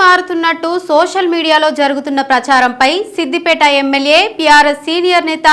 మారుతున్నట్టు social మీడియాలో జరుగుతున్న ప్రచారంపై సిద్దిపేట ఎమ్మెల్యే పిఆర్ఎస్ సీనియర్ నేత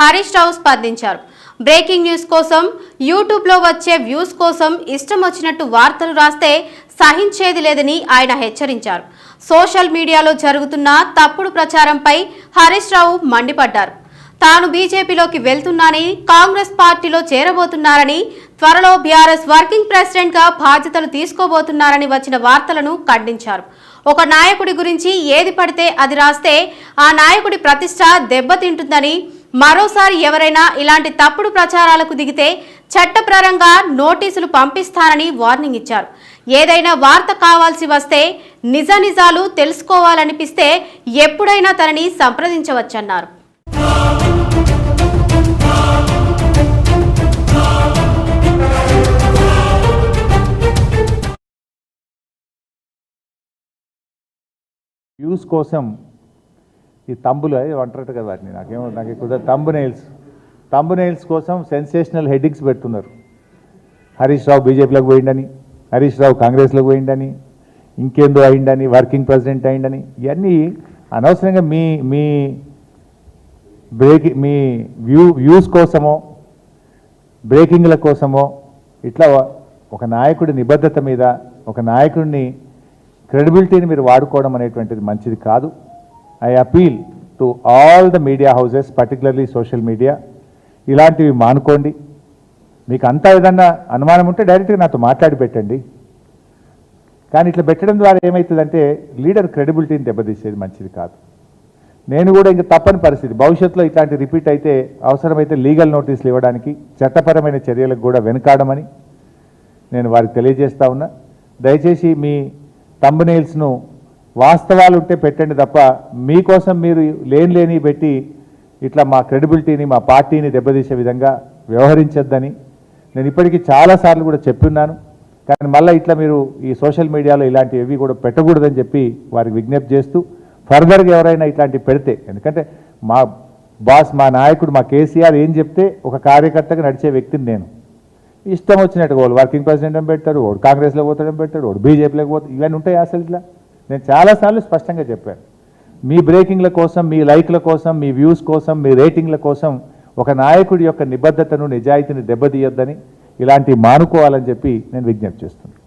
హరీష్ రావు స్పందించారు. బ్రేకింగ్ న్యూస్ కోసం యూట్యూబ్లో వచ్చే వ్యూస్ కోసం ఇష్టం వచ్చినట్టు వార్తలు రాస్తే సహించేది లేదని ఆయన హెచ్చరించారు. సోషల్ మీడియాలో జరుగుతున్న తప్పుడు ప్రచారంపై హరీష్ రావు మండిపడ్డారు. తాను బీజేపీలోకి వెళ్తున్నానని కాంగ్రెస్ పార్టీలో చేరబోతున్నారని త్వరలో బీఆర్ఎస్ వర్కింగ్ ప్రెసిడెంట్గా బాధ్యతలు తీసుకోబోతున్నారని వచ్చిన వార్తలను ఖండించారు. ఒక నాయకుడి గురించి ఏది పడితే అది రాస్తే ఆ నాయకుడి ప్రతిష్ట దెబ్బతింటుందని మరోసారి ఎవరైనా ఇలాంటి తప్పుడు ప్రచారాలకు దిగితే చట్టప్రరంగా నోటీసులు పంపిస్తానని వార్నింగ్ ఇచ్చారు. ఏదైనా వార్త కావాల్సి వస్తే నిజ నిజాలు తెలుసుకోవాలనిపిస్తే ఎప్పుడైనా తనని సంప్రదించవచ్చన్నారు. వ్యూస్ కోసం ఈ తంబులు అవి అంటారట కదా వాటిని నాకేమో నాకు ఎక్కువ తంబు నెయిల్స్ తంబు నెయిల్స్ కోసం సెన్సేషనల్ హెడ్డింగ్స్ పెడుతున్నారు. హరీష్ రావు బీజేపీలోకి పోయిండని హరీష్ రావు కాంగ్రెస్లోకి పోయిండని ఇంకేందో అయిండని వర్కింగ్ ప్రెసిడెంట్ అయిండని ఇవన్నీ అనవసరంగా మీ మీ బ్రేక్ మీ వ్యూ వ్యూస్ కోసమో బ్రేకింగ్ల కోసమో ఇట్లా ఒక నాయకుడి నిబద్ధత మీద ఒక నాయకుడిని క్రెడిబిలిటీని మీరు వాడుకోవడం అనేటువంటిది మంచిది కాదు. I appeal to all the media houses particularly social media. ఇలాంటివి మానుకోండి. మీకు అంతా ఏదన్నా అనుమానం ఉంటే డైరెక్ట్గా నాతో మాట్లాడి పెట్టండి. కానీ ఇట్లా పెట్టడం ద్వారా ఏమవుతుందంటే లీడర్ క్రెడిబిలిటీని దెబ్బతీసేది మంచిది కాదు. నేను కూడా ఇంక తప్పని పరిస్థితి. భవిష్యత్తులో ఇట్లాంటి రిపీట్ అయితే అవసరమైతే లీగల్ నోటీసులు ఇవ్వడానికి చట్టపరమైన చర్యలకు కూడా వెనుకాడమని నేను వారికి తెలియజేస్తా ఉన్నా. దయచేసి మీ తంబనేల్స్ను వాస్తవాలు ఉంటే పెట్టండి తప్ప మీకోసం మీరు లేని లేని పెట్టి ఇట్లా మా క్రెడిబిలిటీని మా పార్టీని దెబ్బతీసే విధంగా వ్యవహరించొద్దని నేను ఇప్పటికీ చాలాసార్లు కూడా చెప్పున్నాను కానీ మళ్ళీ ఇట్లా మీరు ఈ సోషల్ మీడియాలో ఇలాంటివి కూడా పెట్టకూడదని చెప్పి వారికి విజ్ఞప్తి చేస్తూ ఫర్దర్గా ఎవరైనా ఇట్లాంటివి పెడితే ఎందుకంటే మా బాస్ మా నాయకుడు మా కేసీఆర్ ఏం చెప్తే ఒక కార్యకర్తగా నడిచే వ్యక్తిని నేను. ఇష్టం వచ్చినట్టు వాడు వర్కింగ్ ప్రెసిడెంట్ అని పెట్టాడు వాడు కాంగ్రెస్లో పోతాడని పెట్టాడు వాడు బీజేపీలోకి పోతాడు ఇవన్నీ ఉంటాయి అసలు ఇట్లా నేను చాలాసార్లు స్పష్టంగా చెప్పాను. మీ బ్రేకింగ్ల కోసం మీ లైక్ల కోసం మీ వ్యూస్ కోసం మీ రేటింగ్ల కోసం ఒక నాయకుడి యొక్క నిబద్ధతను నిజాయితీని దెబ్బతీయొద్దని ఇలాంటివి మానుకోవాలని చెప్పి నేను విజ్ఞప్తి చేస్తున్నాను.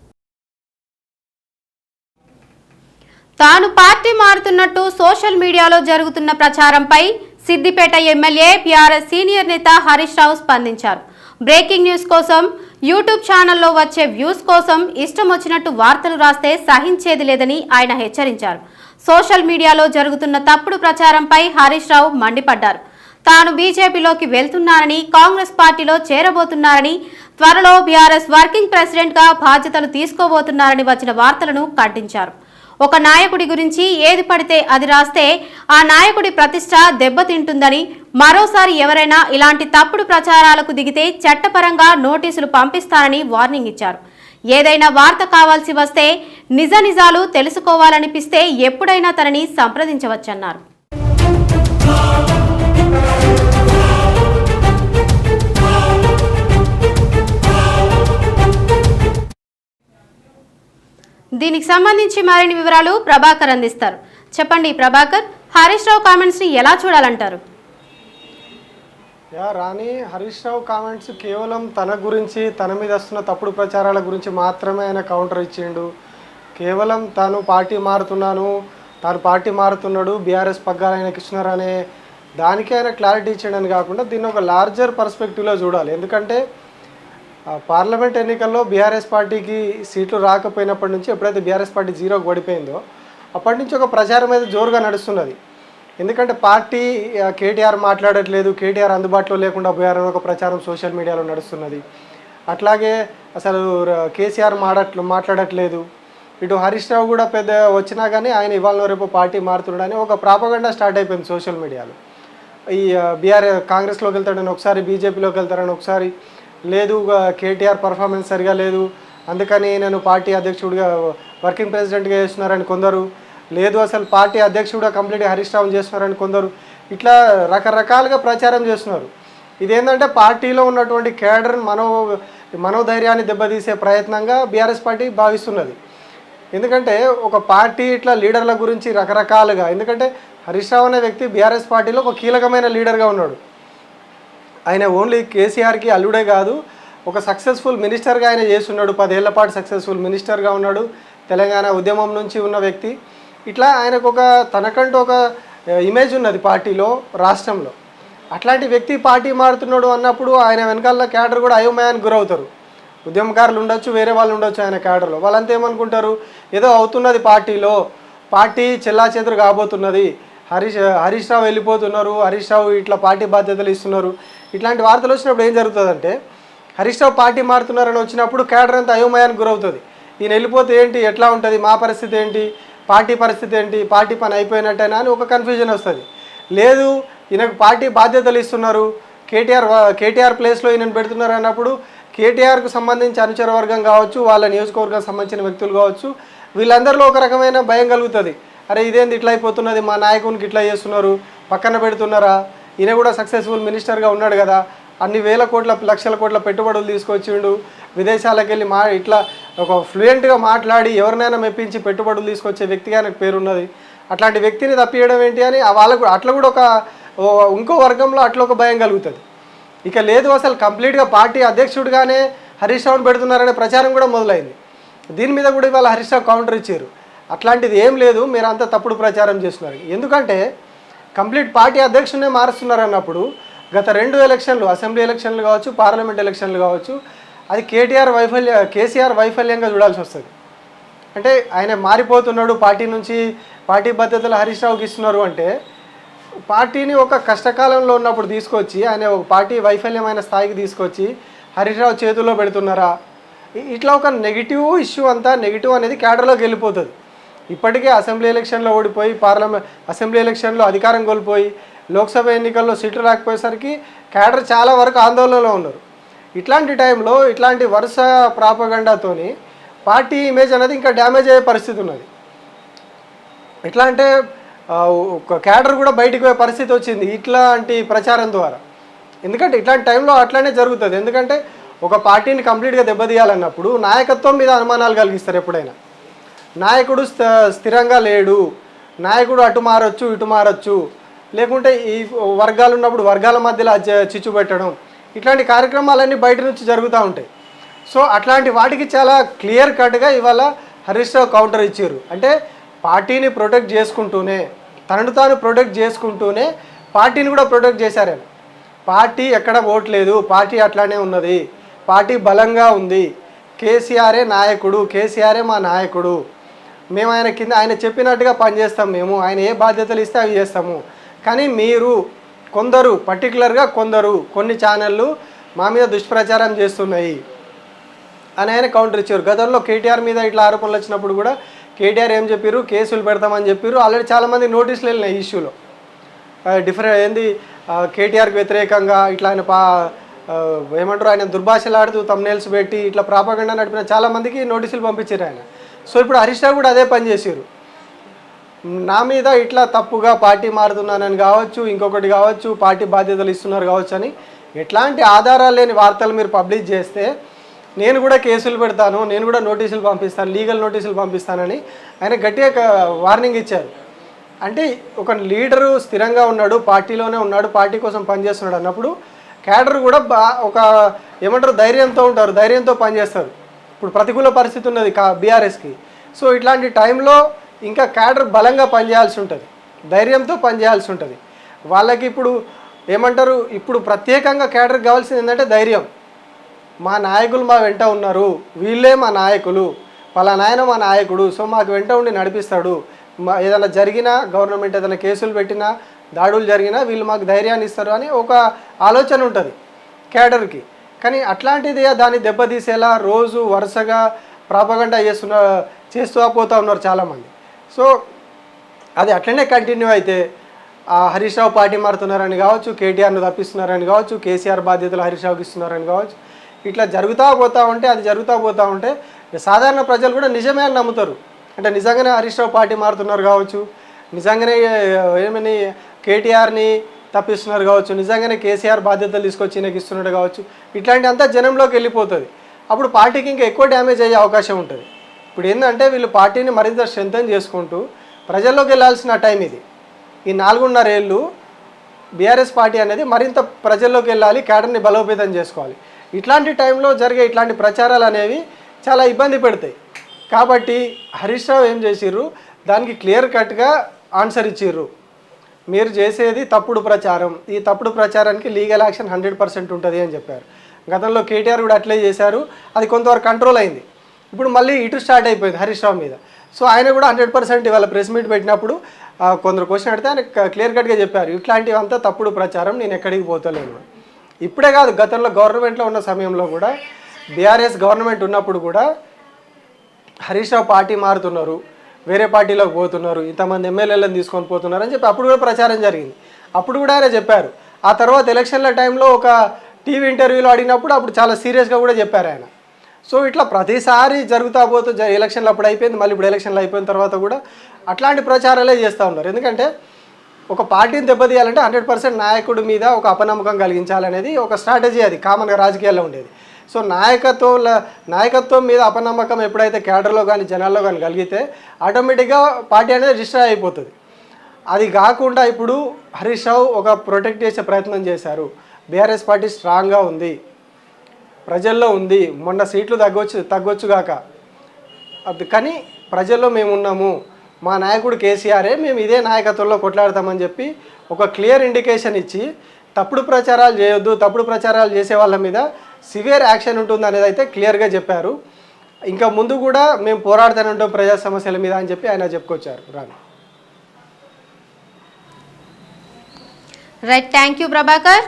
తాను పార్టీ మారుతున్నట్టు సోషల్ మీడియాలో జరుగుతున్న ప్రచారంపై సిద్దిపేట ఎమ్మెల్యే బీఆర్ఎస్ సీనియర్ నేత హరీష్ రావు స్పందించారు. బ్రేకింగ్ న్యూస్ కోసం యూట్యూబ్ ఛానల్లో వచ్చే వ్యూస్ కోసం ఇష్టం వచ్చినట్టు వార్తలు రాస్తే సహించేది లేదని ఆయన హెచ్చరించారు. సోషల్ మీడియాలో జరుగుతున్న తప్పుడు ప్రచారంపై హరీష్ రావు మండిపడ్డారు. తాను బీజేపీలోకి వెళ్తున్నానని కాంగ్రెస్ పార్టీలో చేరబోతున్నారని త్వరలో బీఆర్ఎస్ వర్కింగ్ ప్రెసిడెంట్గా బాధ్యతలు తీసుకోబోతున్నారని వచ్చిన వార్తలను ఖండించారు. ఒక నాయకుడి గురించి ఏది పడితే అది రాస్తే ఆ నాయకుడి ప్రతిష్ట దెబ్బతింటుందని మరోసారి ఎవరైనా ఇలాంటి తప్పుడు ప్రచారాలకు దిగితే చట్టపరంగా నోటీసులు పంపిస్తారని వార్నింగ్ ఇచ్చారు. ఏదైనా వార్త కావాల్సి వస్తే నిజ నిజాలు తెలుసుకోవాలనిపిస్తే ఎప్పుడైనా తనని సంప్రదించవచ్చన్నారు. దీనికి సంబంధించి మరిన్ని వివరాలు ప్రభాకర్ అందిస్తారు. చెప్పండి ప్రభాకర్ హరీష్ రావు కామెంట్స్ని ఎలా చూడాలంటారు? యా రాణి హరీష్ రావు కామెంట్స్ కేవలం తన గురించి తన మీద వస్తున్న తప్పుడు ప్రచారాల గురించి మాత్రమే ఆయన కౌంటర్ ఇచ్చిండు. కేవలం తాను పార్టీ మారుతున్నాను తాను పార్టీ మారుతున్నాడు బీఆర్ఎస్ పగ్గాలు ఆయనకి ఇచ్చినారు అనే దానికే ఆయన క్లారిటీ ఇచ్చిండని కాకుండా దీన్ని ఒక లార్జర్ పర్స్పెక్టివ్లో చూడాలి. ఎందుకంటే పార్లమెంట్ ఎన్నికల్లో బీఆర్ఎస్ పార్టీకి సీట్లు రాకపోయినప్పటి నుంచి ఎప్పుడైతే బీఆర్ఎస్ పార్టీ జీరోకి పడిపోయిందో అప్పటి నుంచి ఒక ప్రచారం అయితే జోరుగా నడుస్తున్నది. ఎందుకంటే పార్టీ కేటీఆర్ మాట్లాడట్లేదు కేటీఆర్ అందుబాటులో లేకుండా పోయారని ఒక ప్రచారం సోషల్ మీడియాలో నడుస్తున్నది. అట్లాగే అసలు కేసీఆర్ మాడట్ మాట్లాడట్లేదు. ఇటు హరీష్ రావు కూడా పెద్ద వచ్చినా కానీ ఆయన ఇవాళ రేపు పార్టీ మారుతున్నాడని ఒక ప్రాపగండా స్టార్ట్ అయిపోయింది సోషల్ మీడియాలో. ఈ బీఆర్ కాంగ్రెస్లోకి వెళ్తాడని ఒకసారి బీజేపీలోకి వెళ్తారని ఒకసారి లేదు కేటీఆర్ పర్ఫార్మెన్స్ సరిగా లేదు. అందుకని నేను పార్టీ అధ్యక్షుడిగా వర్కింగ్ ప్రెసిడెంట్గా చేస్తున్నారని కొందరు. లేదు అసలు పార్టీ అధ్యక్షుడిగా కంప్లీట్గా హరీష్ రావు చేస్తున్నారని కొందరు. ఇట్లా రకరకాలుగా ప్రచారం చేస్తున్నారు. ఇదేంటంటే పార్టీలో ఉన్నటువంటి కేడర్ మనో మనోధైర్యాన్ని దెబ్బతీసే ప్రయత్నంగా బీఆర్ఎస్ పార్టీ భావిస్తున్నది. ఎందుకంటే ఒక పార్టీ ఇట్లా లీడర్ల గురించి రకరకాలుగా ఎందుకంటే హరీష్ రావు అనే వ్యక్తి బీఆర్ఎస్ పార్టీలో ఒక కీలకమైన లీడర్గా ఉన్నాడు. ఆయన ఓన్లీ కేసీఆర్కి అల్లుడే కాదు ఒక సక్సెస్ఫుల్ మినిస్టర్గా ఆయన చేస్తున్నాడు పదేళ్ళ పాటు సక్సెస్ఫుల్ మినిస్టర్గా ఉన్నాడు తెలంగాణ ఉద్యమం నుంచి ఉన్న వ్యక్తి. ఇట్లా ఆయనకు ఒక తనకంటూ ఒక ఇమేజ్ ఉన్నది పార్టీలో రాష్ట్రంలో. అట్లాంటి వ్యక్తి పార్టీ మారుతున్నాడు అన్నప్పుడు ఆయన వెనకాల క్యాడర్ కూడా అయోమయానికి గురవుతారు. ఉద్యమకారులు ఉండొచ్చు వేరే వాళ్ళు ఉండొచ్చు ఆయన క్యాడర్లో. వాళ్ళంతా ఏమనుకుంటారు? ఏదో అవుతున్నది పార్టీలో పార్టీ చెల్లా కాబోతున్నది. హరీష్ హరీష్ రావు వెళ్ళిపోతున్నారు హరీష్ రావు ఇట్లా పార్టీ బాధ్యతలు ఇస్తున్నారు. ఇట్లాంటి వార్తలు వచ్చినప్పుడు ఏం జరుగుతుందంటే హరీష్ రావు పార్టీ మారుతున్నారని వచ్చినప్పుడు క్యాడర్ అంతా అయోమయానికి గురవుతుంది. ఈయన వెళ్ళిపోతే ఏంటి ఎట్లా ఉంటుంది మా పరిస్థితి ఏంటి పార్టీ పరిస్థితి ఏంటి పార్టీ పని అయిపోయినట్టేనా అని ఒక కన్ఫ్యూజన్ వస్తుంది. లేదు ఈయనకు పార్టీ బాధ్యతలు ఇస్తున్నారు కేటీఆర్ కేటీఆర్ ప్లేస్లో ఈయనను పెడుతున్నారు అన్నప్పుడు కేటీఆర్కు సంబంధించి అనుచర వర్గం కావచ్చు వాళ్ళ నియోజకవర్గం సంబంధించిన వ్యక్తులు కావచ్చు వీళ్ళందరిలో ఒక రకమైన భయం కలుగుతుంది. అరే ఇదేంది ఇట్లా అయిపోతున్నది? మా నాయకునికి ఇట్లా చేస్తున్నారు. పక్కన పెడుతున్నారా? ఈయన కూడా సక్సెస్ఫుల్ మినిస్టర్గా ఉన్నాడు కదా. అన్ని వేల కోట్ల లక్షల కోట్ల పెట్టుబడులు తీసుకొచ్చిండు. విదేశాలకు వెళ్ళి మా ఇట్లా ఒక ఫ్లూయెంట్గా మాట్లాడి ఎవరినైనా మెప్పించి పెట్టుబడులు తీసుకొచ్చే వ్యక్తిగా నాకు పేరున్నది. అట్లాంటి వ్యక్తిని తప్పియడం ఏంటి అని ఆ వాళ్ళకు అట్లా కూడా ఒక ఇంకో వర్గంలో అట్లా ఒక భయం కలుగుతుంది. ఇక లేదు అసలు కంప్లీట్గా పార్టీ అధ్యక్షుడిగానే హరీష్ రావుని పెడుతున్నారనే ప్రచారం కూడా మొదలైంది. దీని మీద కూడా ఇవాళ హరీష్ రావు కౌంటర్ ఇచ్చారు. అట్లాంటిది ఏం లేదు మీరు అంతా తప్పుడు ప్రచారం చేస్తున్నారు. ఎందుకంటే కంప్లీట్ పార్టీ అధ్యక్షుడినే మారుస్తున్నారు అన్నప్పుడు గత రెండు ఎలక్షన్లు అసెంబ్లీ ఎలక్షన్లు కావచ్చు పార్లమెంట్ ఎలక్షన్లు కావచ్చు అది కేటీఆర్ వైఫల్య కేసీఆర్ వైఫల్యంగా చూడాల్సి వస్తుంది. అంటే ఆయన మారిపోతున్నాడు పార్టీ నుంచి పార్టీ బాధ్యతలు హరీష్ రావుకి ఇస్తున్నారు అంటే పార్టీని ఒక కష్టకాలంలో ఉన్నప్పుడు తీసుకొచ్చి ఆయన ఒక పార్టీ వైఫల్యమైన స్థాయికి తీసుకొచ్చి హరీష్ రావు చేతుల్లో పెడుతున్నారా? ఇట్లా ఒక నెగిటివ్ ఇష్యూ అంతా నెగిటివ్ అనేది క్యాడర్లోకి వెళ్ళిపోతుంది. ఇప్పటికే అసెంబ్లీ ఎలక్షన్లో ఓడిపోయి పార్లమెంట్ అసెంబ్లీ ఎలక్షన్లో అధికారం కోల్పోయి లోక్సభ ఎన్నికల్లో సీట్లు రాకపోయేసరికి క్యాడర్ చాలా వరకు ఆందోళనలో ఉన్నారు. ఇట్లాంటి టైంలో ఇట్లాంటి వరుస ప్రాపగండాతోని పార్టీ ఇమేజ్ అనేది ఇంకా డ్యామేజ్ అయ్యే పరిస్థితి ఉన్నది. ఎట్లా అంటే ఒక క్యాడర్ కూడా బయటికి పోయే పరిస్థితి వచ్చింది ఇట్లాంటి ప్రచారం ద్వారా. ఎందుకంటే ఇట్లాంటి టైంలో అట్లానే జరుగుతుంది. ఎందుకంటే ఒక పార్టీని కంప్లీట్గా దెబ్బతీయాలన్నప్పుడు నాయకత్వం మీద అనుమానాలు కలిగిస్తారు ఎప్పుడైనా. నాయకుడు స్థ- స్థిరంగా లేడు. నాయకుడు అటు మారొచ్చు ఇటు మారొచ్చు. లేకుంటే ఈ వర్గాలు ఉన్నప్పుడు వర్గాల మధ్యలో చిచ్చు పెట్టడం. ఇట్లాంటి కార్యక్రమాలన్నీ బయట నుంచి జరుగుతూ ఉంటాయి. సో అట్లాంటి వాటికి చాలా క్లియర్ కట్గా ఇవాళ హరీష్ రావు కౌంటర్ ఇచ్చారు. అంటే పార్టీని ప్రొటెక్ట్ చేసుకుంటూనే తనను తాను ప్రొటెక్ట్ చేసుకుంటూనే పార్టీని కూడా ప్రొటెక్ట్ చేశారు. పార్టీ ఎక్కడ ఓట్లేదు పార్టీ అట్లానే ఉన్నది. పార్టీ బలంగా ఉంది. కేసీఆరే నాయకుడు కేసీఆరే మా నాయకుడు. మేము ఆయన కింద ఆయన చెప్పినట్టుగా పనిచేస్తాం మేము. ఆయన ఏ బాధ్యతలు ఇస్తే అవి చేస్తాము. కానీ మీరు కొందరు పర్టికులర్గా కొందరు కొన్ని ఛానళ్ళు మా మీద దుష్ప్రచారం చేస్తున్నాయి అని ఆయన కౌంటర్ ఇచ్చారు. గతంలో కేటీఆర్ మీద ఇట్లా ఆరోపణలు వచ్చినప్పుడు కూడా కేటీఆర్ ఏం చెప్పారు కేసులు పెడతామని చెప్పారు ఆల్రెడీ చాలామంది నోటీసులు వెళ్ళినాయి ఇష్యూలో. డిఫరెంట్ ఏంది? కేటీఆర్కి వ్యతిరేకంగా ఇట్లా ఆయన పా ఏమంటారు? ఆయన దుర్భాషలాడుతూ తమ్నేల్స్ పెట్టి ఇట్లా ప్రాపగండా నడిపిన చాలామందికి నోటీసులు పంపించారు ఆయన. సో ఇప్పుడు హరీష్ రావు కూడా అదే పని చేసారు నా మీద ఇట్లా తప్పుగా పార్టీ మారుతున్నానని కావచ్చు ఇంకొకటి కావచ్చు పార్టీ బాధ్యతలు ఇస్తున్నారు కావచ్చు అని ఎట్లాంటి ఆధారాలు లేని వార్తలు మీరు పబ్లిష్ చేస్తే నేను కూడా కేసులు పెడతాను నేను కూడా నోటీసులు పంపిస్తాను లీగల్ నోటీసులు పంపిస్తానని ఆయన గట్టిగా వార్నింగ్ ఇచ్చారు. అంటే ఒక లీడరు స్థిరంగా ఉన్నాడు పార్టీలోనే ఉన్నాడు పార్టీ కోసం పనిచేస్తున్నాడు అన్నప్పుడు క్యాడర్ కూడా ఒక ఏమంటారు ధైర్యంతో ఉంటారు ధైర్యంతో పనిచేస్తారు. ఇప్పుడు ప్రతికూల పరిస్థితి ఉన్నది కా బీఆర్ఎస్కి. సో ఇట్లాంటి టైంలో ఇంకా క్యాడర్ బలంగా పనిచేయాల్సి ఉంటుంది. ధైర్యంతో పనిచేయాల్సి ఉంటుంది. వాళ్ళకి ఇప్పుడు ఏమంటారు? ఇప్పుడు ప్రత్యేకంగా క్యాడర్ కావాల్సింది ఏంటంటే ధైర్యం. మా నాయకులు మా వెంట ఉన్నారు. వీళ్ళే మా నాయకులు. పలానాయన మా నాయకుడు. సో మాకు వెంట ఉండి నడిపిస్తాడు. మా ఏదైనా జరిగినా గవర్నమెంట్ ఏదైనా కేసులు పెట్టినా దాడులు జరిగినా వీళ్ళు మాకు ధైర్యాన్ని ఇస్తారు అని ఒక ఆలోచన ఉంటుంది క్యాడర్కి. కానీ అట్లాంటిది దాన్ని దెబ్బతీసేలా రోజు వరుసగా ప్రాపగండా చేస్తున్న చేస్తూ పోతూ ఉన్నారు చాలామంది. సో అది అట్లనే కంటిన్యూ అయితే హరీష్ రావు పార్టీ మారుతున్నారని కావచ్చు కేటీఆర్ను తప్పిస్తున్నారని కావచ్చు కేసీఆర్ బాధ్యతలు హరీష్ రావుకి ఇస్తున్నారని కావచ్చు ఇట్లా జరుగుతూ పోతూ ఉంటే అది జరుగుతూ పోతూ ఉంటే సాధారణ ప్రజలు కూడా నిజమే అని నమ్ముతారు. అంటే నిజంగానే హరీష్ రావు పార్టీ మారుతున్నారు కావచ్చు నిజంగానే ఏమని కేటీఆర్ని తప్పిస్తున్నారు కావచ్చు. నిజంగానే కేసీఆర్ బాధ్యతలు తీసుకొచ్చి ఈయనకి ఇస్తున్నాడు కావచ్చు. ఇట్లాంటి అంతా జనంలోకి వెళ్ళిపోతుంది. అప్పుడు పార్టీకి ఇంకా ఎక్కువ డ్యామేజ్ అయ్యే అవకాశం ఉంటుంది. ఇప్పుడు ఏంటంటే వీళ్ళు పార్టీని మరింత స్ట్రెంగ్తన్ చేసుకుంటూ ప్రజల్లోకి వెళ్ళాల్సిన టైం ఇది. ఈ నాలుగున్నర ఏళ్ళు బీఆర్ఎస్ పార్టీ అనేది మరింత ప్రజల్లోకి వెళ్ళాలి క్యాడర్ని బలోపేతం చేసుకోవాలి. ఇట్లాంటి టైంలో జరిగే ఇట్లాంటి ప్రచారాలు అనేవి చాలా ఇబ్బంది పెడతాయి. కాబట్టి హరీష్ రావు ఏం చేసిర్రు? దానికి క్లియర్ కట్గా ఆన్సర్ ఇచ్చిర్రు. మీరు చేసేది తప్పుడు ప్రచారం. ఈ తప్పుడు ప్రచారానికి లీగల్ యాక్షన్ హండ్రెడ్ పర్సెంట్ ఉంటుంది అని చెప్పారు. గతంలో కేటీఆర్ కూడా అట్లే చేశారు. అది కొంతవరకు కంట్రోల్ అయింది. ఇప్పుడు మళ్ళీ ఇటు స్టార్ట్ అయిపోయింది హరీష్ రావు మీద. సో ఆయన కూడా హండ్రెడ్ పర్సెంట్ ఇవాళ ప్రెస్ మీట్ పెట్టినప్పుడు కొందరు క్వశ్చన్ అడిగితే ఆయన క్లియర్ కట్గా చెప్పారు. ఇట్లాంటివంతా తప్పుడు ప్రచారం నేను ఎక్కడికి పోతలేను. ఇప్పుడే కాదు గతంలో గవర్నమెంట్లో ఉన్న సమయంలో కూడా బీఆర్ఎస్ గవర్నమెంట్ ఉన్నప్పుడు కూడా హరీష్ రావు పార్టీ మారుతున్నారు. వేరే పార్టీలోకి పోతున్నారు ఇంతమంది ఎమ్మెల్యేలను తీసుకొని పోతున్నారు అని చెప్పి అప్పుడు కూడా ప్రచారం జరిగింది. అప్పుడు కూడా ఆయన చెప్పారు. ఆ తర్వాత ఎలక్షన్ల టైంలో ఒక టీవీ ఇంటర్వ్యూలో అడిగినప్పుడు అప్పుడు చాలా సీరియస్గా కూడా చెప్పారు ఆయన. సో ఇట్లా ప్రతిసారి జరుగుతా పోతూ జ- ఎలక్షన్లు అప్పుడు అయిపోయింది మళ్ళీ ఇప్పుడు ఎలక్షన్లు అయిపోయిన తర్వాత కూడా అట్లాంటి ప్రచారాలే చేస్తూ ఉన్నారు. ఎందుకంటే ఒక పార్టీని దెబ్బతీయాలంటే హండ్రెడ్ పర్సెంట్ నాయకుడి మీద ఒక అపనమ్మకం కలిగించాలనేది ఒక స్ట్రాటజీ అది కామన్గా రాజకీయాల్లో ఉండేది. సో నాయకత్వం నాయకత్వం మీద అపనమ్మకం ఎప్పుడైతే క్యాడర్లో కానీ జనాల్లో కానీ కలిగితే ఆటోమేటిక్గా పార్టీ అనేది డిస్ట్రాయ్ అయిపోతుంది. అది కాకుండా ఇప్పుడు హరీష్ రావు ఒక ప్రొటెక్ట్ చేసే ప్రయత్నం చేశారు. బీఆర్ఎస్ పార్టీ స్ట్రాంగ్గా ఉంది. ప్రజల్లో ఉంది. మొన్న సీట్లు తగ్గొచ్చు తగ్గొచ్చుగాక అది కానీ ప్రజల్లో మేము ఉన్నాము. మా నాయకుడు కేసీఆరే మేము ఇదే నాయకత్వంలో కొట్లాడతామని చెప్పి ఒక క్లియర్ ఇండికేషన్ ఇచ్చి తప్పుడు ప్రచారాలు చేయొద్దు తప్పుడు ప్రచారాలు చేసే వాళ్ళ మీద సివియర్ యాక్షన్ ఉంటుంది అనేది అయితే క్లియర్గా చెప్పారు. ఇంకా ముందు కూడా మేము పోరాడుతూనే ఉంటాం ప్రజా సమస్యల మీద అని చెప్పి ఆయన చెప్పుకొచ్చారు. రాను రైట్ థ్యాంక్ యూ ప్రభాకర్.